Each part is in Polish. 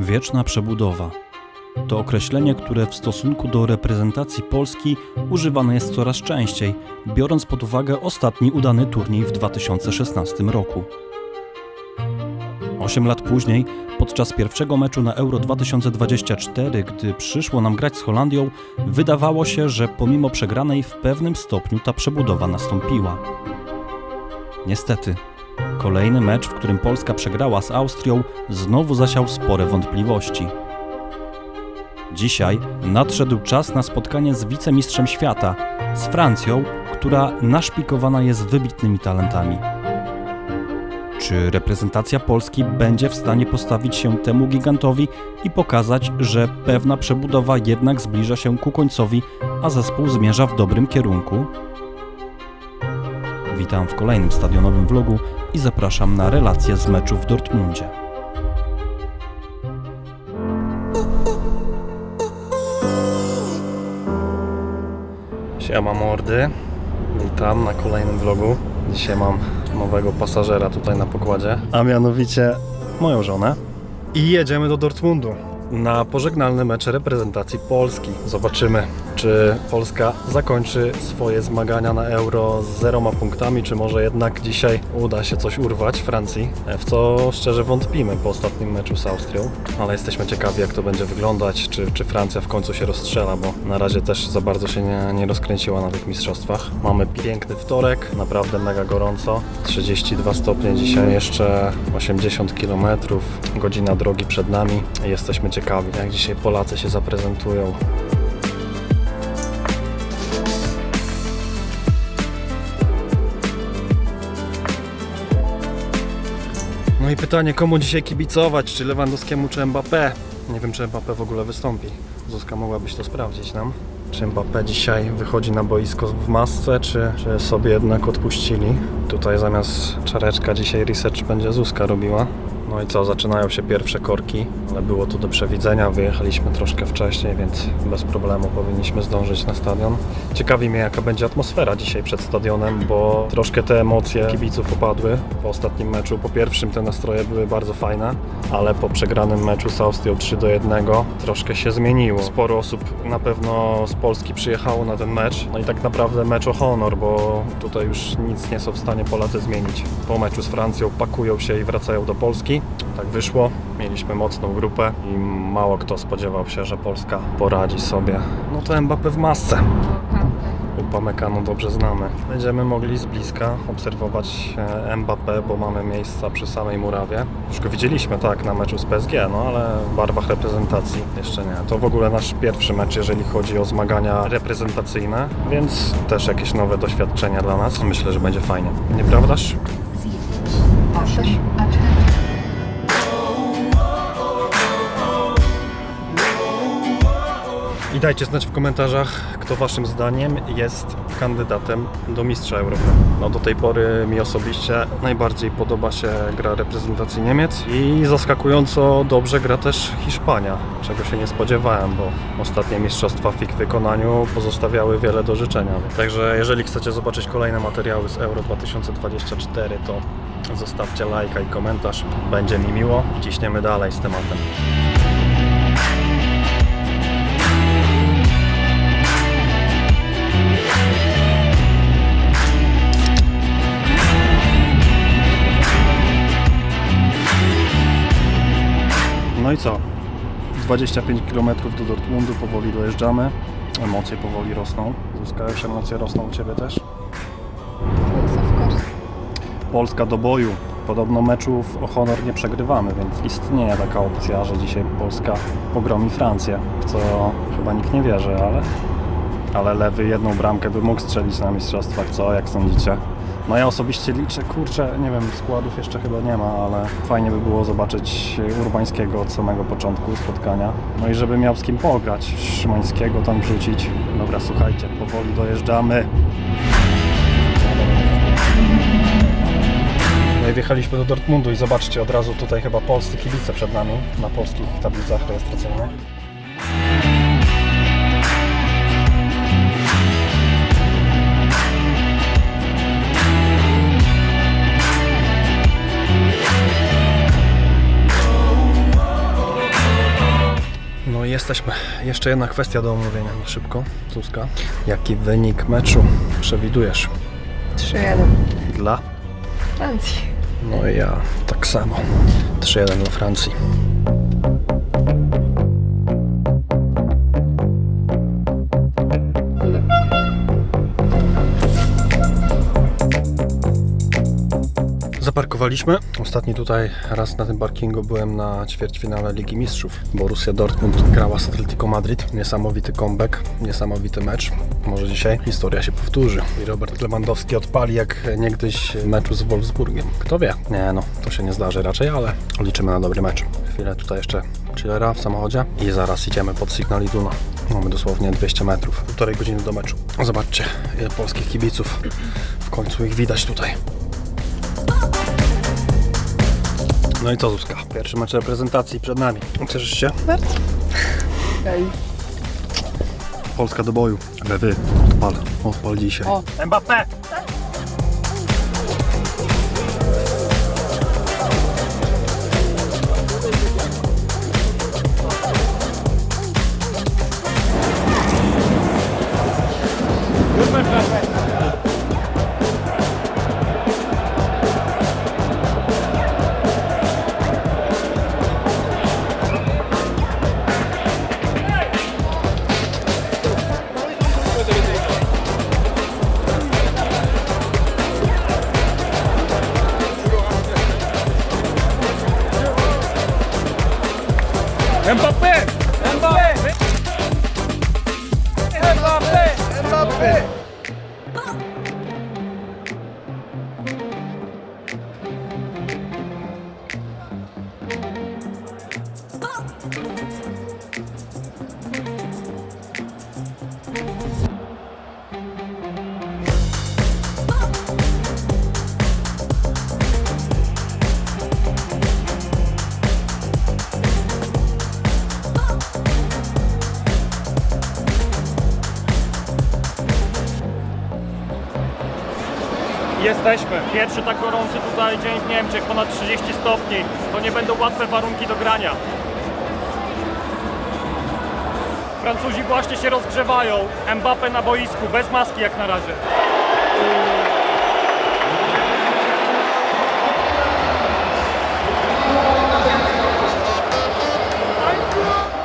Wieczna przebudowa to określenie, które w stosunku do reprezentacji Polski używane jest coraz częściej, biorąc pod uwagę ostatni udany turniej w 2016 roku. Osiem lat później, podczas pierwszego meczu na Euro 2024, gdy przyszło nam grać z Holandią, wydawało się, że pomimo przegranej w pewnym stopniu ta przebudowa nastąpiła. Niestety, kolejny mecz, w którym Polska przegrała z Austrią, znowu zasiał spore wątpliwości. Dzisiaj nadszedł czas na spotkanie z wicemistrzem świata, z Francją, która naszpikowana jest wybitnymi talentami. Czy reprezentacja Polski będzie w stanie postawić się temu gigantowi i pokazać, że pewna przebudowa jednak zbliża się ku końcowi, a zespół zmierza w dobrym kierunku? Witam w kolejnym stadionowym vlogu i zapraszam na relacje z meczu w Dortmundzie. Siema mordy, witam na kolejnym vlogu. Dzisiaj mam nowego pasażera tutaj na pokładzie, a mianowicie moją żonę. I jedziemy do Dortmundu na pożegnalny mecz reprezentacji Polski. Zobaczymy, czy Polska zakończy swoje zmagania na Euro z zeroma punktami, czy może jednak dzisiaj uda się coś urwać Francji, w co szczerze wątpimy po ostatnim meczu z Austrią, ale jesteśmy ciekawi jak to będzie wyglądać, czy, czy Francja w końcu się rozstrzela, bo na razie też za bardzo się nie, nie rozkręciła na tych mistrzostwach. Mamy piękny wtorek, naprawdę mega gorąco, 32 stopnie dzisiaj, jeszcze 80 km, godzina drogi przed nami. Jesteśmy ciekawi, jak dzisiaj Polacy się zaprezentują. No i pytanie, komu dzisiaj kibicować? Czy Lewandowskiemu, czy Mbappé? Nie wiem, czy Mbappé w ogóle wystąpi. Zuzka mogłabyś to sprawdzić nam. Czy Mbappé dzisiaj wychodzi na boisko w masce, czy, czy sobie jednak odpuścili? Tutaj zamiast czareczka dzisiaj research będzie Zuzka robiła. No i co, zaczynają się pierwsze korki, ale było to do przewidzenia. Wyjechaliśmy troszkę wcześniej, więc bez problemu powinniśmy zdążyć na stadion. Ciekawi mnie, jaka będzie atmosfera dzisiaj przed stadionem, bo troszkę te emocje kibiców opadły po ostatnim meczu. Po pierwszym te nastroje były bardzo fajne, ale po przegranym meczu z Austrią 3 do 1 troszkę się zmieniło. Sporo osób na pewno z Polski przyjechało na ten mecz. No i tak naprawdę mecz o honor, bo tutaj już nic nie są w stanie Polacy zmienić. Po meczu z Francją pakują się i wracają do Polski. Tak wyszło. Mieliśmy mocną grupę i mało kto spodziewał się, że Polska poradzi sobie. No to Mbappé w masce. Upamecano dobrze znamy. Będziemy mogli z bliska obserwować e, Mbappé, bo mamy miejsca przy samej murawie. Już go widzieliśmy, tak, na meczu z PSG, no ale w barwach reprezentacji jeszcze nie. To w ogóle nasz pierwszy mecz, jeżeli chodzi o zmagania reprezentacyjne, więc też jakieś nowe doświadczenia dla nas. Myślę, że będzie fajnie. Nieprawdaż? I dajcie znać w komentarzach, kto waszym zdaniem jest kandydatem do mistrza Europy. No do tej pory mi osobiście najbardziej podoba się gra reprezentacji Niemiec i zaskakująco dobrze gra też Hiszpania, czego się nie spodziewałem, bo ostatnie mistrzostwa w ich wykonaniu pozostawiały wiele do życzenia. Także jeżeli chcecie zobaczyć kolejne materiały z Euro 2024, to zostawcie lajka i komentarz, będzie mi miło. Ciśniemy dalej z tematem. No i co? 25 km do Dortmundu, powoli dojeżdżamy. Emocje powoli rosną. Zuzka, już emocje rosną u Ciebie też? Polska do boju. Podobno meczów o honor nie przegrywamy, więc istnieje taka opcja, że dzisiaj Polska pogromi Francję, co chyba nikt nie wierzy, ale, ale lewy jedną bramkę by mógł strzelić na mistrzostwach, co? Jak sądzicie? No ja osobiście liczę, kurczę, nie wiem, składów jeszcze chyba nie ma, ale fajnie by było zobaczyć Urbańskiego od samego początku spotkania. No i żeby miał z kim pograć, Szymańskiego tam wrzucić. Dobra, słuchajcie, powoli dojeżdżamy. No wjechaliśmy do Dortmundu i zobaczcie, od razu tutaj chyba polscy kibice przed nami na polskich tablicach rejestracyjnych. Jesteśmy. Jeszcze jedna kwestia do omówienia na szybko. Zuzka, jaki wynik meczu przewidujesz 3-1. dla? Francji. No i ja tak samo. 3-1 dla Francji. Zaparkowaliśmy. Ostatni tutaj raz na tym parkingu byłem na ćwierćfinale Ligi Mistrzów. Borussia Dortmund grała z Atletico Madrid. Niesamowity comeback, niesamowity mecz. Może dzisiaj historia się powtórzy. I Robert Lewandowski odpali jak niegdyś w meczu z Wolfsburgiem. Kto wie? Nie no, to się nie zdarzy raczej, ale liczymy na dobry mecz. Chwilę tutaj jeszcze chillera w samochodzie i zaraz idziemy pod Signal Iduna. Mamy dosłownie 200 metrów, półtorej godziny do meczu. Zobaczcie, ile polskich kibiców. W końcu ich widać tutaj. No i co Zuzka? Pierwszy mecz reprezentacji przed nami. Cieszysz się? Bardzo. Ej. Polska do boju. Ale wy, odpal, odpal dzisiaj. O. Mbappé! Mbappé! Pierwszy tak gorący tutaj dzień w Niemczech, ponad 30 stopni. To nie będą łatwe warunki do grania. Francuzi właśnie się rozgrzewają. Mbappe na boisku, bez maski jak na razie.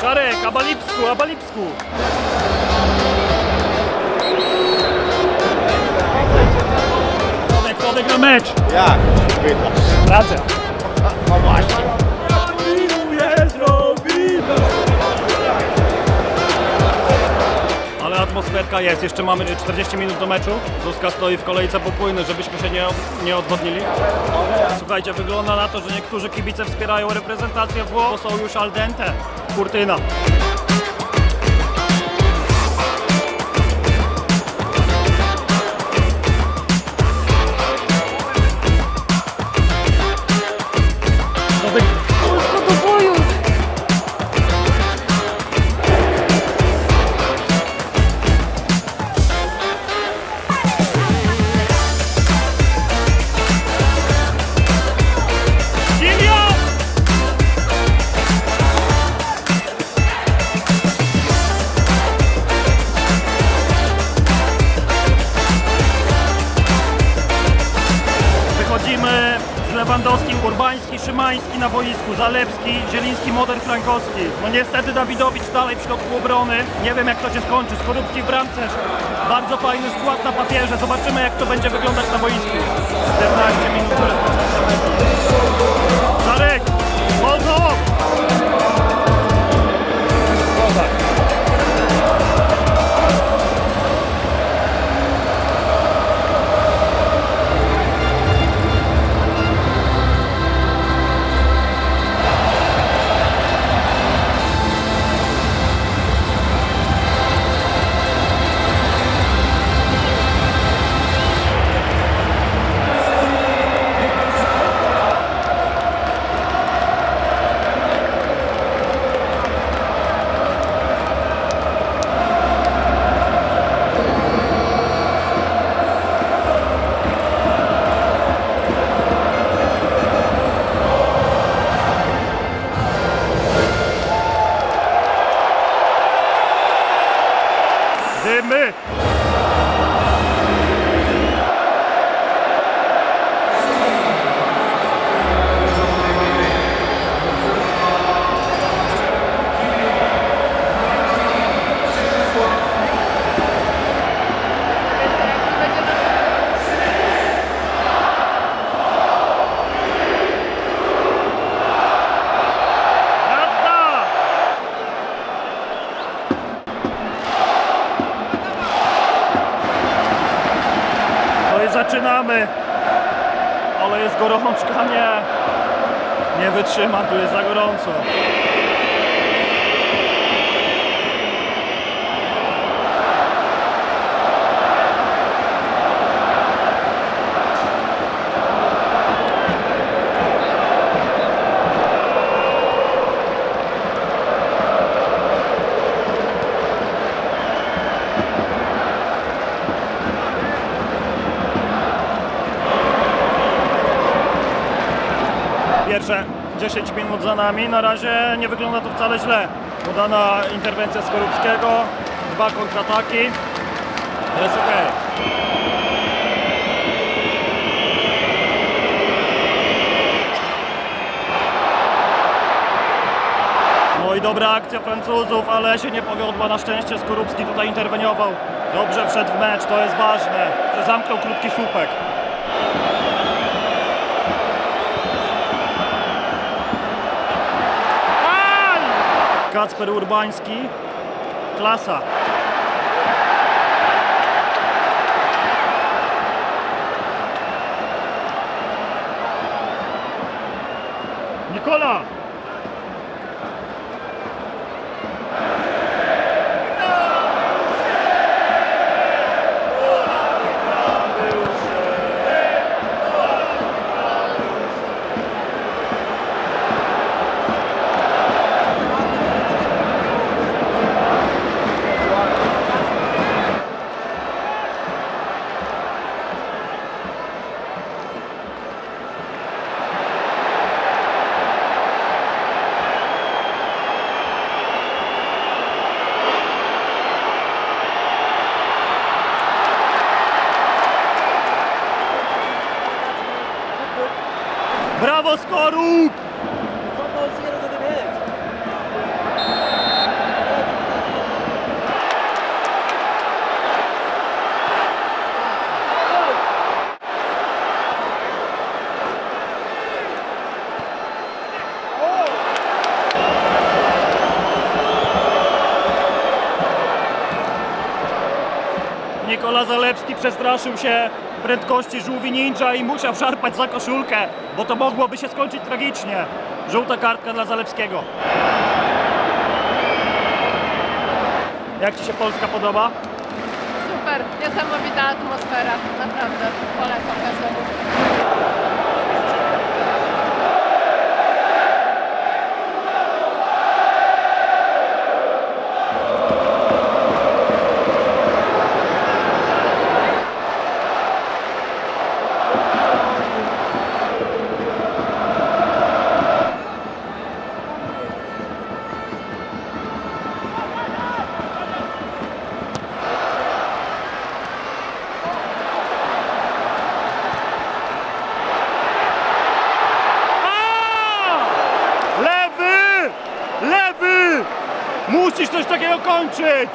Czarek, Abalipsku, Abalipsku. Człowiek, kto wygra mecz? Jak? Pytasz. Radzę. No właśnie. Ale atmosferka jest, jeszcze mamy 40 minut do meczu. Zuzka stoi w kolejce po płyny, żebyśmy się nie, nie odwodnili. Słuchajcie, wygląda na to, że niektórzy kibice wspierają reprezentację Włoch, bo są już al dente. Kurtyna. zaczynamy. Ale jest gorączka, nie. Nie wytrzymam, tu jest za gorąco. 10 minut za nami, na razie nie wygląda to wcale źle. Podana interwencja Skorupskiego, dwa kontrataki, jest ok. No i dobra akcja Francuzów, ale się nie powiodła. Na szczęście Skorupski tutaj interweniował. Dobrze wszedł w mecz, to jest ważne, że zamknął krótki słupek. Kacper Urbański. Klasa. Nikola! Przestraszył się prędkości żółwi ninja i musiał szarpać za koszulkę, bo to mogłoby się skończyć tragicznie. Żółta kartka dla Zalewskiego. Jak Ci się Polska podoba? Super, niesamowita atmosfera, naprawdę. Polecam każdemu. A! Lewy! Lewy! Musisz coś kończyć!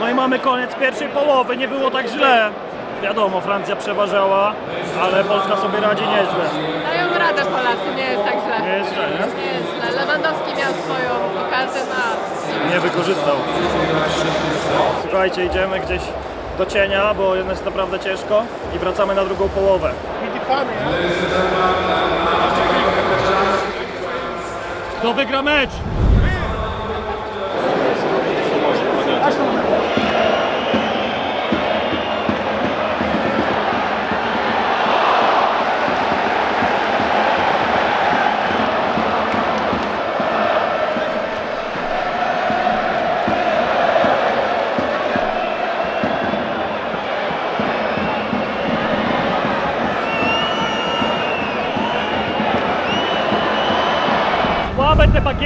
No i mamy koniec pierwszej połowy, nie było tak źle. Wiadomo, Francja przeważała, ale Polska sobie radzi nieźle. Dają radę Polacy, nie jest tak źle. Nie jest źle, nie? Nie jest źle. Lewandowski miał swoją okazję na... Nie wykorzystał. Słuchajcie, idziemy gdzieś do cienia, bo jest naprawdę ciężko i wracamy na drugą połowę. Kto wygra mecz?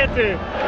hareketi.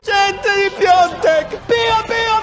Gente di Piontek! Pio, Pio,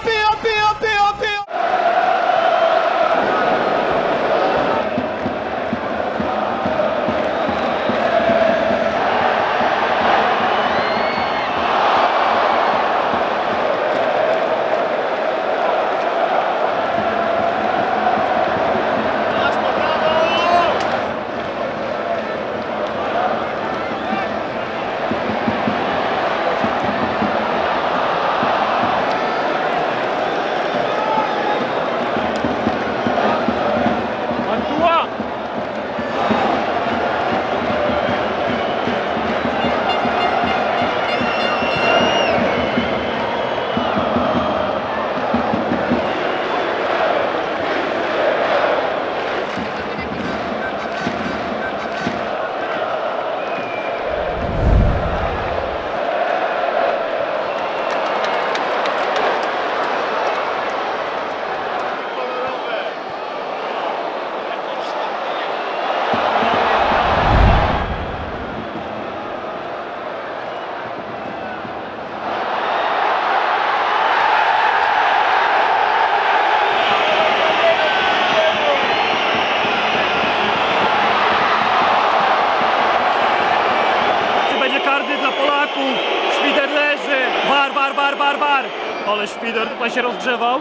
Polaków? Świder leży! War, war, war, war, war! Ale Świder tutaj się rozgrzewał.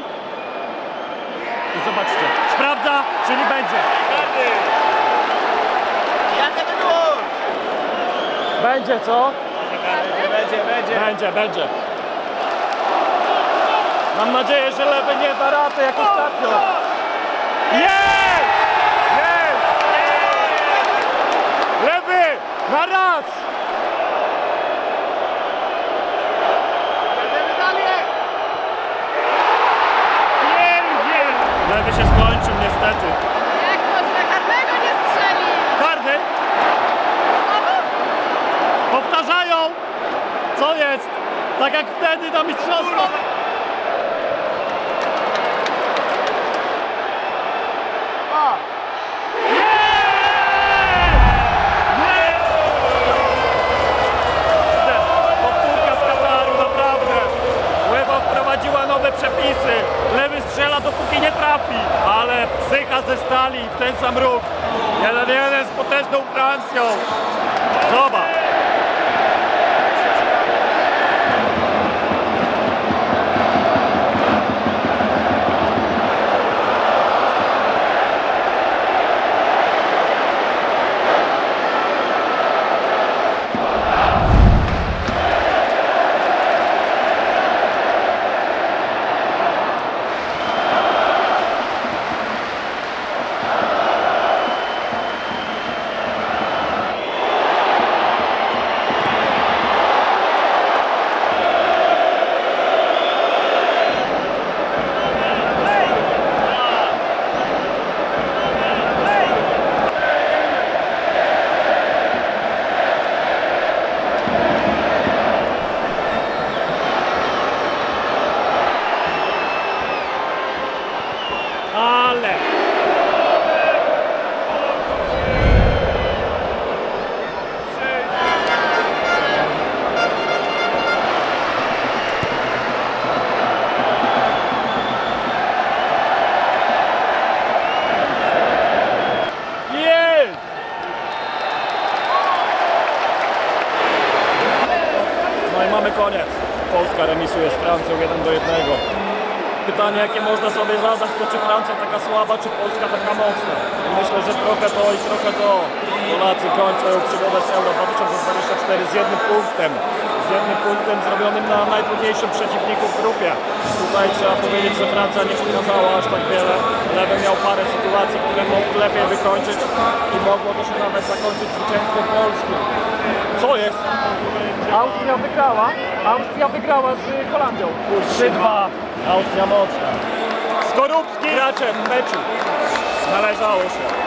I zobaczcie, sprawdza, czyli będzie. Będzie, co? Będzie, będzie. Będzie, będzie. Mam nadzieję, że lewy nie da rady jak ostatnio. Jest! Jest! Lewy! Na raz! Jedzie! Lewy się skończył niestety. Jak można karnego nie strzeli? Karny! Znowu? Powtarzają! Co jest? Tak jak wtedy wprowadziła nowe przepisy. Lewy strzela dopóki nie trafi, ale psycha ze stali w ten sam ruch. Jeden jeden z potężną Francją. Ale. Jakie można sobie zadać, to czy Francja taka słaba, czy Polska taka mocna. I myślę, że trochę to i trochę to. Polacy kończą przygodę z Euro 2024 z jednym punktem. Z jednym punktem zrobionym na najtrudniejszym przeciwniku w grupie. Tutaj trzeba powiedzieć, że Francja nie pokazała aż tak wiele. Lewy miał parę sytuacji, które mógł lepiej wykończyć i mogło to się nawet zakończyć zwycięstwem Polski. Co jest? Austria wygrała. Austria wygrała z y, Holandią. 3-2. Austria mocna. Skorupski raczej w meczu. Należało się.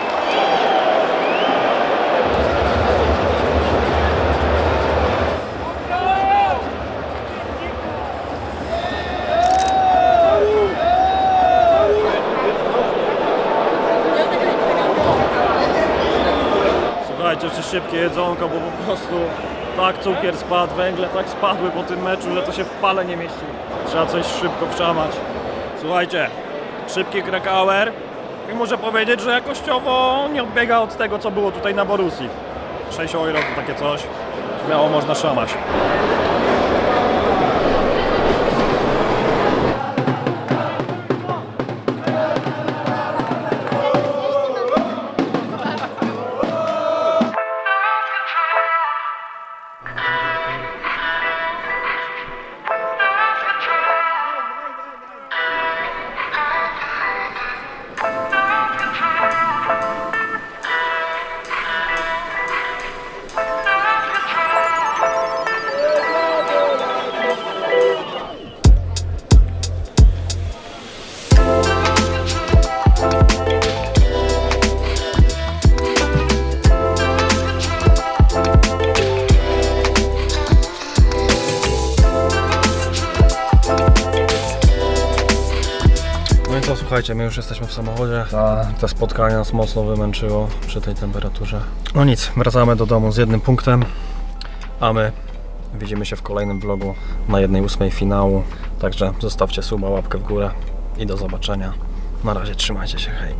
Słuchajcie, czy szybkie jedzonko, bo po prostu tak cukier spadł, węgle tak spadły po tym meczu, że to się w pale nie mieści. Trzeba coś szybko wszamać. Słuchajcie, szybki krakauer i muszę powiedzieć, że jakościowo nie odbiega od tego, co było tutaj na Borusi. 6 euro to takie coś, śmiało można szamać. Słuchajcie, my już jesteśmy w samochodzie. Ta, te spotkanie nas mocno wymęczyło przy tej temperaturze. No nic, wracamy do domu z jednym punktem, a my widzimy się w kolejnym vlogu na jednej ósmej finału. Także zostawcie suba, łapkę w górę i do zobaczenia. Na razie trzymajcie się, hej.